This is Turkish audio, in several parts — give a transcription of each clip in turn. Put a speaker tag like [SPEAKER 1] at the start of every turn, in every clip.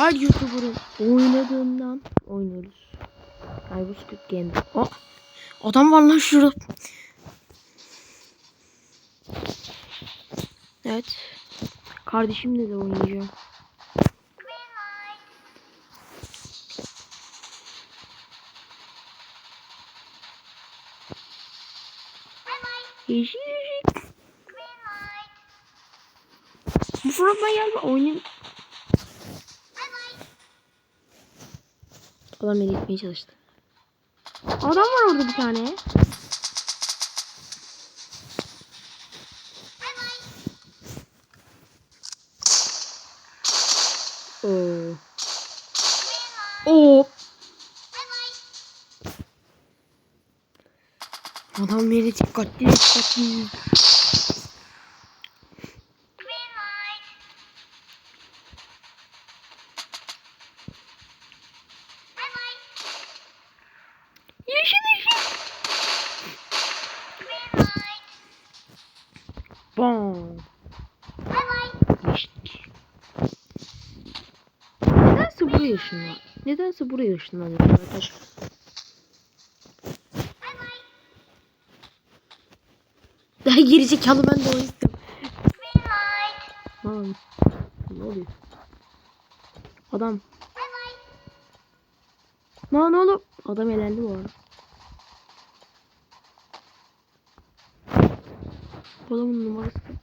[SPEAKER 1] her YouTuber'ın oynadığından oynuyoruz. Ay bu Squid Game. Aa, adam var lan şurada. Evet. Kardeşimle de oynayacağım. Yeşil. Bu fırlatma gelme oynayayım. Adam beni itmeye çalıştı. Adam var orada bir tane. Oo. Oo. Adam beni dikkatli dikkatli. Bom. Nedense buraya ışınlan. Nedense buraya ışınlanıyor arkadaşlar. Daha gerizekalı ben de o istiyorum. Lan. Ne oluyor? Adam. Lan oğlum. Adam elendi bu arada. Adamın numarası kaç?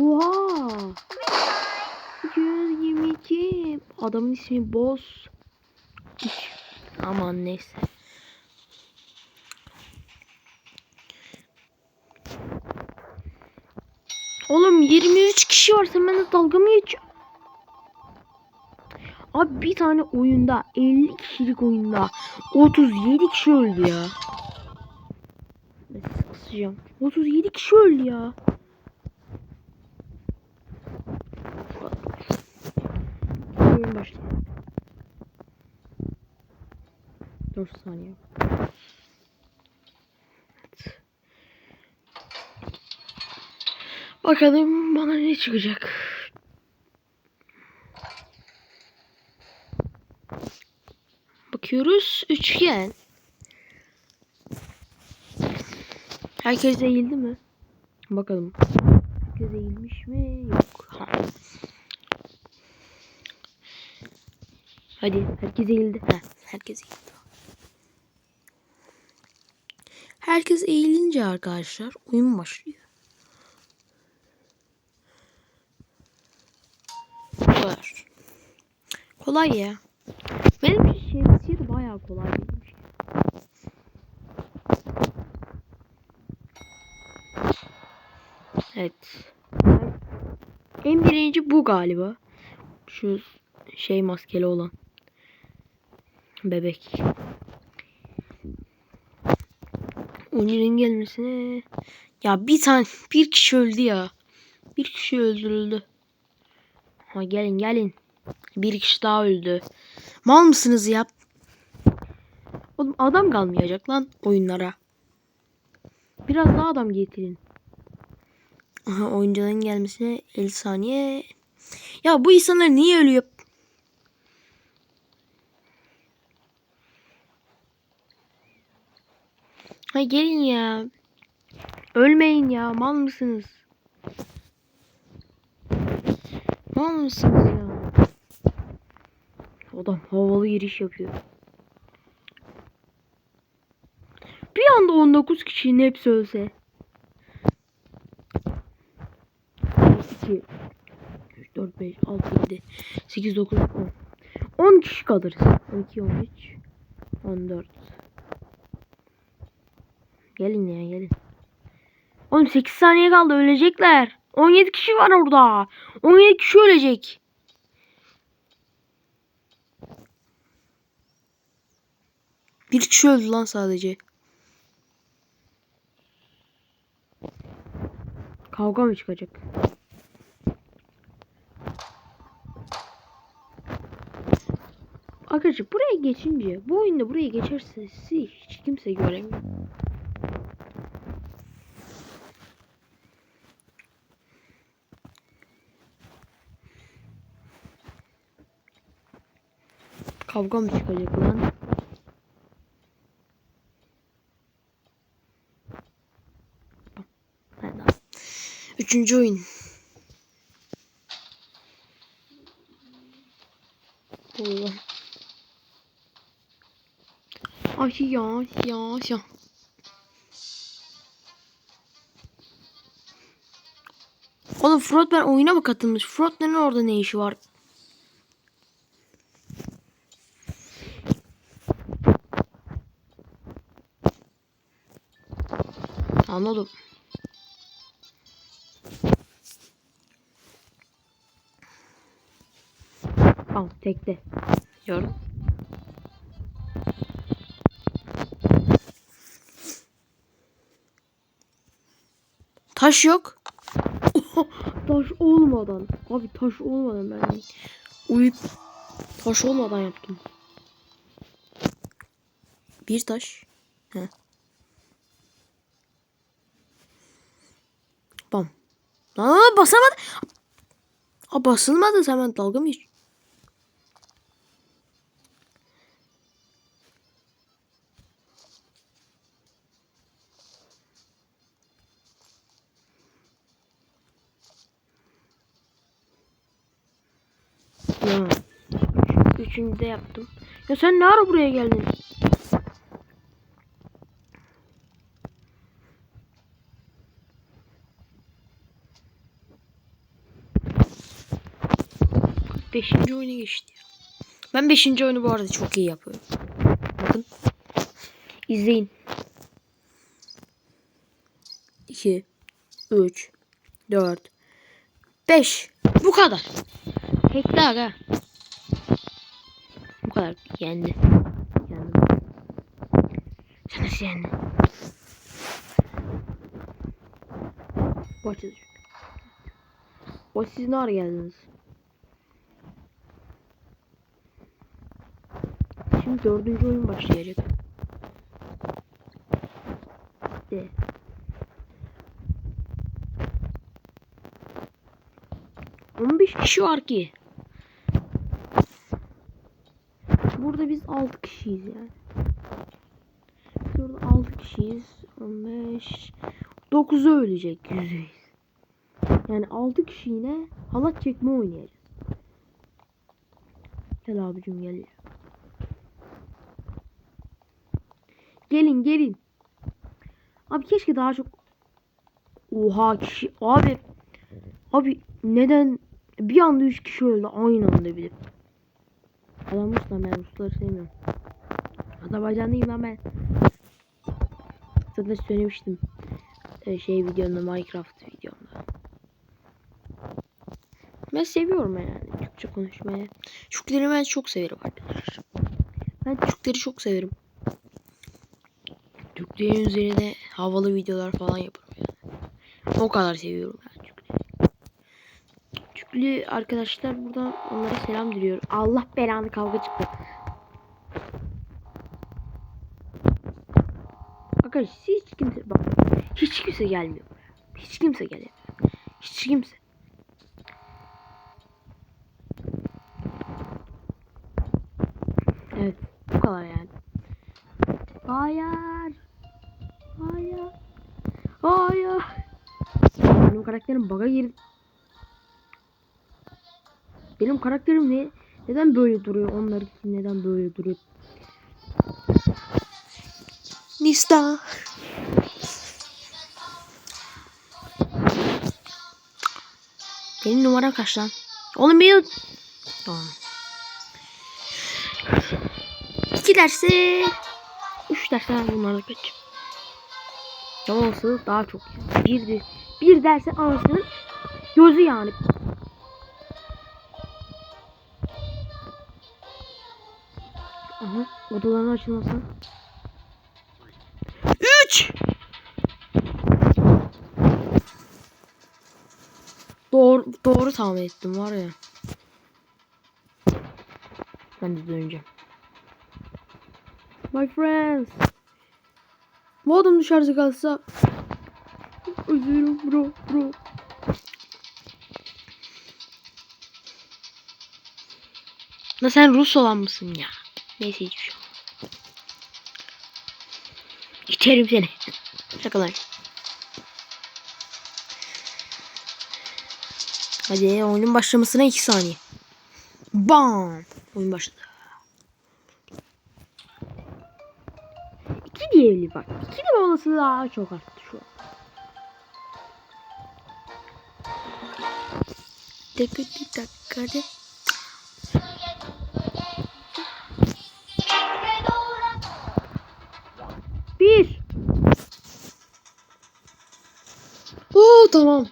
[SPEAKER 1] Oha! 222. Adamın ismi Boss. Aman neyse. Oğlum 23 kişi var sen bende dalga mı geçiyorsun? Abi bir tane oyunda 50 kişilik oyunda 37 kişi öldü ya. Ben Kısacağım. 37 kişi öldü ya. Oyun başladı. 4 saniye. Evet. Bakalım bana ne çıkacak. Bakıyoruz. Üçgen. Herkes eğildi mi? Bakalım. Herkes eğilmiş mi? Yok. Ha. Hadi herkes eğildi. Heh, herkes eğildi. Herkes eğilince arkadaşlar oyun başlıyor. Kadar. Kolay ya. Benim için şemsiye de bayağı kolay Evet. En birinci bu galiba. Şu şey maskeli olan. Bebek. Oyuncunun gelmesine... Ya bir tane bir kişi öldü ya. Bir kişi öldürüldü. Ha gelin gelin. Bir kişi daha öldü. Mal mısınız ya? Oğlum adam kalmayacak lan oyunlara. Biraz daha adam getirin. Oyuncuların gelmesine 50 saniye. Ya bu insanlar niye ölüyor? Ha gelin ya. Ölmeyin ya. Mal mısınız? Mal mısınız ya? Adam havalı giriş yapıyor. Bir anda 19 kişinin hepsi ölse. 2 3 4 5 6 7 8 9 10 10 kişi kalırız. 12 13 14 Gelin ya gelin. Oğlum 8 saniye kaldı ölecekler. 17 kişi var orada. 17 kişi ölecek. Bir kişi öldü lan sadece. Kavga mı çıkacak? Arkadaşlar buraya geçince bu oyunda buraya geçerse hiç kimse göremiyor. Kavga mı çıkacak lan? Üçüncü oyun. Ya ya ya. Oğlum Frotman oyuna mı katılmış? Frotman'ın orada ne işi var? Anladım. Tamam tekte. Yorum. Taş yok. taş olmadan. Abi taş olmadan ben uyup taş olmadan yaptım. Bir taş. He. Bam. Aa basamadı. Aa basılmadı sen ben dalga mı geç- Ya. Üç, üçüncü de yaptım. Ya sen ne ara buraya geldin? Beşinci oyuna geçti. Ben beşinci oyunu bu arada çok iyi yapıyorum. Bakın. İzleyin. 2 3 4 5 Bu kadar. Tekli aga. Bu kadar yendi. Yendi. Sen nasıl yendin? İt. O siz ne ara geldiniz? Şimdi dördüncü oyun başlayacak. De. On beş kişi var ki. Burada biz 6 kişiyiz yani. Burada 6 kişiyiz. 15 9'u ölecek %100. Yani 6 kişi yine halat çekme oynayacağız. Gel abicim gel. Gelin gelin. Abi keşke daha çok Oha kişi abi Abi neden bir anda 3 kişi öldü aynı anda bir. Adam Rus lan ben Rusları sevmiyorum. Azerbaycanlıyım lan ben. Zaten söylemiştim. Ee, şey videomda Minecraft videomda. Ben seviyorum yani Türkçe konuşmayı. Türkleri ben çok severim arkadaşlar. Ben Türkleri çok severim. Türklerin üzerine havalı videolar falan yaparım yani. O kadar seviyorum. Türklü arkadaşlar buradan onlara selam diliyorum. Allah belanı kavga çıktı. Arkadaşlar hiç kimse bak hiç kimse gelmiyor. Hiç kimse gelmiyor. Hiç kimse. Evet bu kadar yani. Hayır. Hayır. Hayır. Benim karakterim bug'a girdi. Benim karakterim ne? Neden böyle duruyor? Onlar neden böyle duruyor? Nista. Benim numaram kaç lan? Oğlum bir Tamam. İki dersi. Üç derse bunlarda kaç? Olması daha çok. Bir, bir derse anasının gözü yani. Odaların açılması. Üç. Doğru, doğru tahmin ettim var ya. Ben de döneceğim. My friends. Bu adam dışarıda kalsa Üzülürüm bro bro. La sen Rus olan mısın ya? Neyse hiçbir şey olmaz. İçerim seni. Şakalar. Hadi oyunun başlamasına 2 saniye. Bam. Oyun başladı. İki diyebilir bak. İki de olasılığı daha çok arttı şu an. Dakika dakika tamam.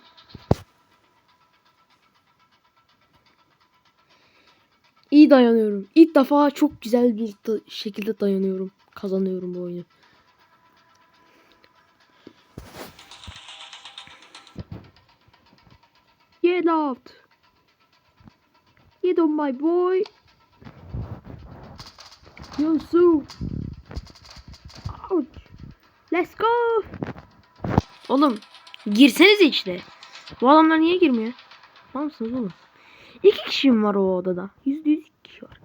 [SPEAKER 1] İyi dayanıyorum. İlk defa çok güzel bir şekilde dayanıyorum. Kazanıyorum bu oyunu. Get out. Get on my boy. Yunsu. Ouch. Let's go. Oğlum girsenize içine. Bu adamlar niye girmiyor? Var mısınız oğlum? İki kişi mi var o odada? Yüzde yüz iki kişi var.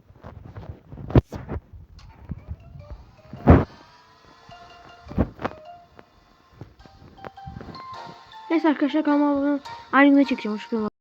[SPEAKER 1] Neyse arkadaşlar kanalıma abone olun. Aynı günde çekeceğim. Hoşçakalın.